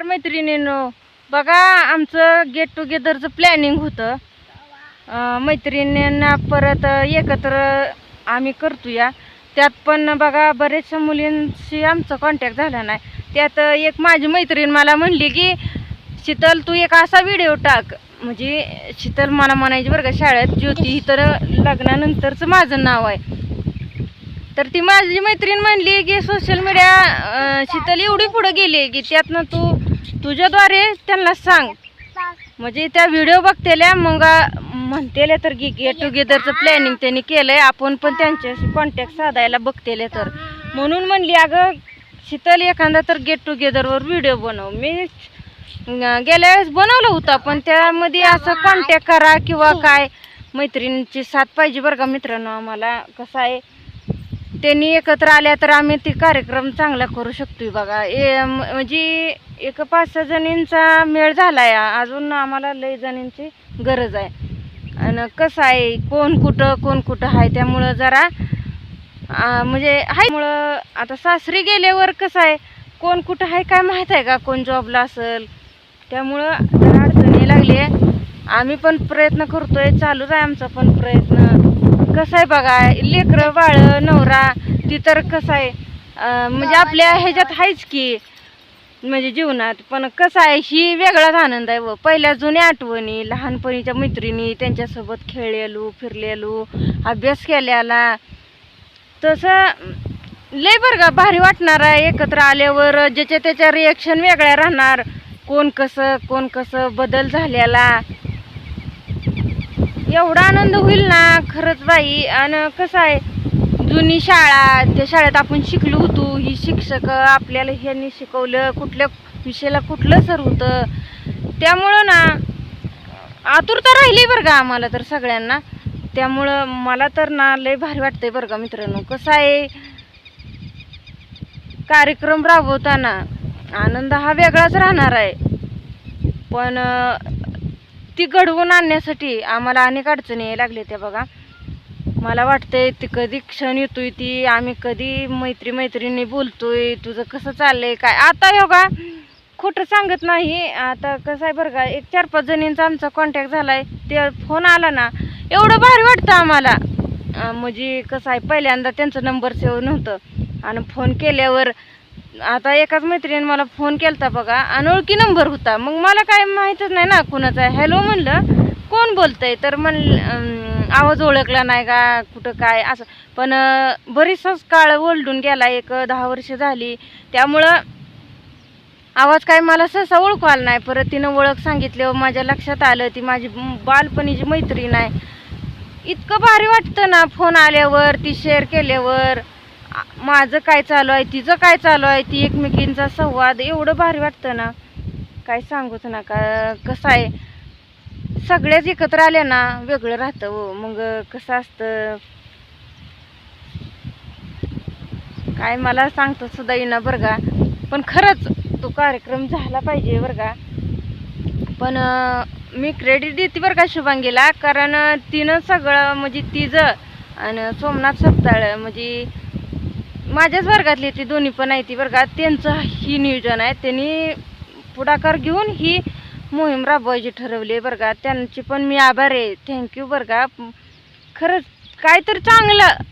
नमस्कार मैत्रिणींनो. बघा आमचं गेट टुगेदरचं प्लॅनिंग होतं. मैत्रिणींना परत एकत्र आम्ही करतोया. त्यात पण बघा बरेचशा मुलींशी आमचा कॉन्टॅक्ट झाला नाही. त्यात एक माझी मैत्रीण मला म्हणली की शीतल तू एक असा व्हिडिओ टाक. म्हणजे शीतल मला म्हणायची बरं का शाळेत ज्योती ही तर लग्नानंतरचं माझं नाव आहे. तर ती माझी मैत्रीण म्हणली की सोशल मीडिया शीतल एवढी पुढे गेली की त्यातनं तू तुझ्याद्वारे त्यांना सांग. म्हणजे त्या व्हिडिओ बघतेल्या मग म्हणतेले तर की गेट टुगेदरचं प्लॅनिंग त्यांनी केलंय. आपण पण त्यांच्याशी कॉन्टॅक्ट साधायला बघतेले तर. म्हणून म्हणली अगं शीतल एखादा तर गेट टुगेदरवर व्हिडिओ बनव. मी गेल्या वेळेस बनवलं होतं पण त्यामध्ये असं कॉन्टॅक्ट करा किंवा काय? मैत्रिणींची साथ पाहिजे बरं का मित्रांनो आम्हाला कसं आहे? त्यांनी एकत्र आल्या तर आम्ही ते कार्यक्रम चांगला करू शकतो बघा. ए म्हणजे एक पाच सहा जणींचा मेळ झाला आहे अजून आम्हाला लय जणींची गरज आहे. आणि कसं आहे कोण कुठं कोण कुठं आहे त्यामुळं जरा म्हणजे आहे मुळं आता सासरी गेल्यावर कसं आहे कोण कुठं आहे काय माहीत आहे का? कोण जॉबला असेल. त्यामुळं जरा अडचणी लागली आहे. आम्ही पण प्रयत्न करतोय चालूच आहे आमचा पण प्रयत्न. कसं आहे बघा लेकरं बाळ नवरा ती तर कसं आहे म्हणजे आपल्या ह्याच्यात आहेच की म्हणजे जीवनात पण कसं आहे ही वेगळाच आनंद आहे व. पहिल्या जुन्या आठवणी लहानपणीच्या मैत्रिणी त्यांच्यासोबत खेळलेलो फिरलेलो अभ्यास केलेला. तसं लय बरं का भारी वाटणार आहे एकत्र आल्यावर ज्याच्या त्याच्या रिॲक्शन वेगळ्या राहणार. कोण कसं कोण कसं बदल झालेला. एवढा आनंद होईल ना खरंच बाई. आणि कसं आहे जुनी शाळा त्या शाळेत आपण शिकलो होतो. ही शिक्षक आपल्याला ह्यांनी शिकवलं कुठल्या विषयाला कुठलं सर होतं. त्यामुळं ना आतुरता राहिली बरं का आम्हाला तर सगळ्यांना. त्यामुळं मला तर ना लय भारी वाटतंय बरं का मित्रांनो. कसं आहे कार्यक्रम राबवताना आनंद हा वेगळाच राहणार आहे. पण ती घडवून आणण्यासाठी आम्हाला अनेक अडचणी यायला लागल्या त्या बघा. मला वाटतंय ती कधी क्षण येतोय ती आम्ही कधी मैत्री मैत्रिणी बोलतोय तुझं कसं चाललंय काय? आता योगा खोटं सांगत नाही. आता कसं आहे बरं का एक चार पाच जणींचा आमचा कॉन्टॅक्ट झालाय ते फोन आला ना एवढं भारी वाटतं आम्हाला. म्हणजे कसं आहे पहिल्यांदा त्यांचा नंबर सेव्ह नव्हतं. आणि फोन केल्यावर आता एकाच मैत्रिणीने मला फोन केलता बघा अनोळखी नंबर होता. मग मला काय माहीतच नाही ना कुणाचा. हॅलो म्हणलं कोण बोलतंय? तर म्हण आवाज ओळखला नाही का कुठं काय असं. पण बरीचसाच काळ ओलडून गेला एक दहा वर्ष झाली. त्यामुळं आवाज काय मला सहसा ओळखू आला नाही. परत तिनं ओळख सांगितल्यावर माझ्या लक्षात आलं ती माझी बालपणीची मैत्रीण आहे. इतकं भारी वाटतं ना फोन आल्यावर ती शेअर केल्यावर. माझं काय चालू आहे तिचं काय चालू आहे ती एकमेकींचा संवाद एवढं भारी वाटतं ना. काय सांगूच ना का कसं आहे? सगळ्याच एकत्र आल्या ना वेगळं राहतं हो. मग कसं असतं? काय मला सांगतो सुद्धा येईना बरं का? पण खरंच तो कार्यक्रम झाला पाहिजे बरं का? पण मी क्रेडिट देते बरं का शुभांगीला कारण तिनं सगळं म्हणजे तिचं आणि सोमनाथ सप्ताळ म्हणजे माझ्याच वर्गातली ती दोन्ही पण आहे ती बरं का? त्यांचं ही नियोजन आहे. त्यांनी पुढाकार घेऊन ही मोहीम राबवायची ठरवली आहे बरं का. त्यांची पण मी आभार आहे. थँक्यू बरं का. खरंच काय तर चांगलं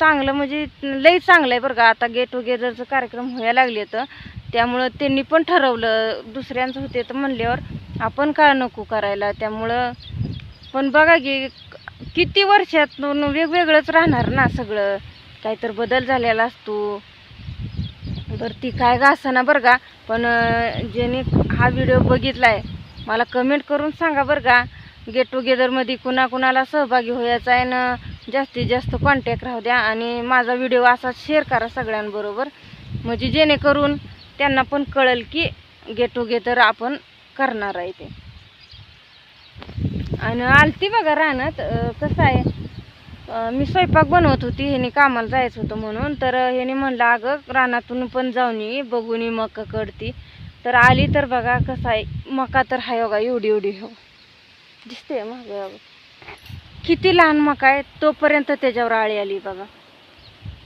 चांगलं म्हणजे लई चांगलं आहे बरं का. आता गेट टुगेदरचं कार्यक्रम व्हायला लागले तर. त्यामुळं त्यांनी पण ठरवलं. दुसऱ्यांचं होते तर म्हणल्यावर आपण का नको करायला? त्यामुळं पण बघा की किती वर्षातून वेगवेगळंच राहणार ना सगळं. काहीतरी बदल झालेला असतो. तर ती काय का ना बरं का? पण ज्याने हा व्हिडिओ बघितला आहे मला कमेंट करून सांगा बरं का? गेट टुगेदरमध्ये कुणाकुणाला सहभागी व्हायचा आहे ना जास्तीत जास्त कॉन्टॅक्ट राहू द्या आणि माझा व्हिडिओ असा शेअर करा सगळ्यांबरोबर. म्हणजे जेणेकरून त्यांना पण कळेल की गेट टुगेदर आपण करणार आहे ते. आणि आलती बघा रानात कसं आहे? मी स्वयंपाक बनवत होती ह्याने कामाला जायचं होतं म्हणून. तर ह्याने म्हणलं अगं रानातून पण जाऊन ये बघून ये मका कडती तर आली तर बघा कसं आहे मका तर हाय बघा एवढी एवढी हो. दिसते मग किती लहान मका आहे तोपर्यंत त्याच्यावर आळी आली बघा.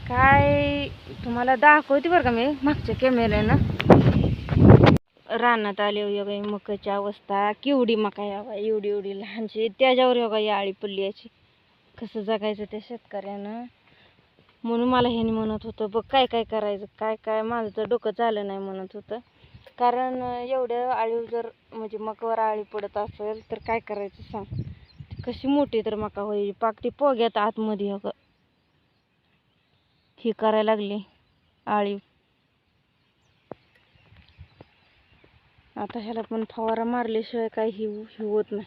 काय तुम्हाला दाखवते बरं का मी मागच्या कॅमेऱ्यानं रानात आले योगा मकाची अवस्था केवढी मका यावा एवढी एवढी लहानशी. त्याच्यावर योगा ही आळी पडली याची कसं जगायचं त्या शेतकऱ्यानं? म्हणून मला ह्यानी म्हणत होतं बघ काय काय करायचं काय काय? माझं तर डोकं झालं नाही म्हणत होतं. कारण एवढ्या आळीव जर म्हणजे मकावर आळी पडत असेल तर काय करायचं सांग? कशी मोठी तर मका होईल? पाक ती पोग्यात आतमध्ये हो ही करायला लागली आळीव आता ह्याला पण फवारा मारल्याशिवाय काही ही होत नाही.